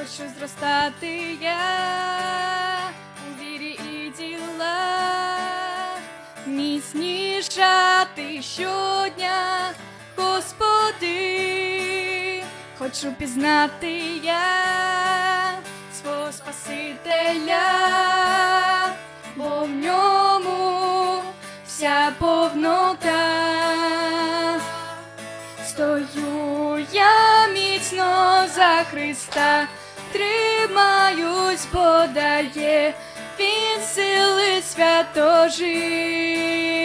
хочу зростати я. У вірі і ділах, міцнішати щодня, Господи, хочу пізнати я свого Спасителя, бо в ньому вся повнота. Стою я міцно за Христа, тримаюсь, подає Він сили свято жить.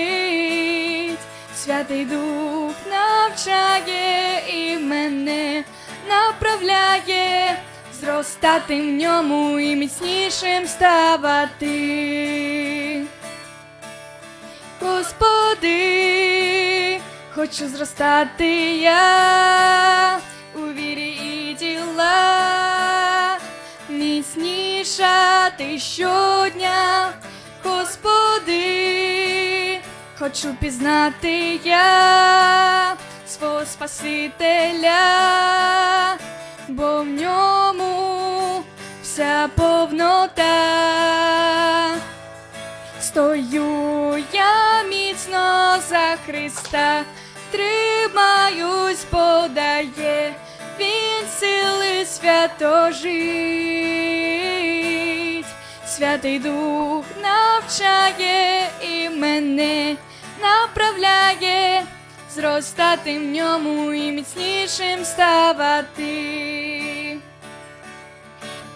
Святий Дух навчає і мене направляє, зростати в ньому і міцнішим ставати. Господи, хочу зростати я міцнішати щодня, Господи, хочу пізнати я свого Спасителя, бо в ньому вся повнота. Стою я міцно за Христа, тримаюсь, подає Він сили свято жить. Святий Дух навчає і мене направляє, зростати в ньому і міцнішим ставати.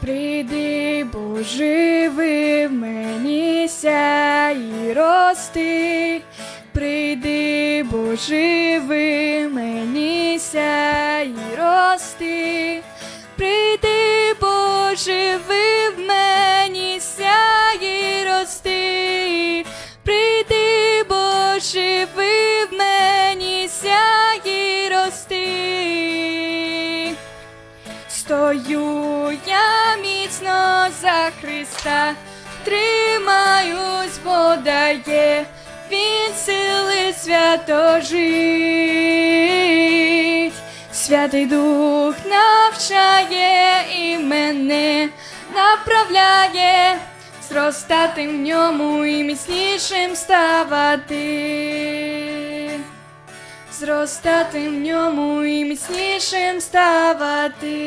Прийди, бо живи в мені ся рости. Прийди, бо в мені ся рости. Прийди, бо живи Стою я міцно за Христа, тримаюсь, бо дає Він сили свято жить. Святий Дух навчає і мене направляє, зростати в ньому і міцнішим ставати зростати в ньому і міцнішим ставати.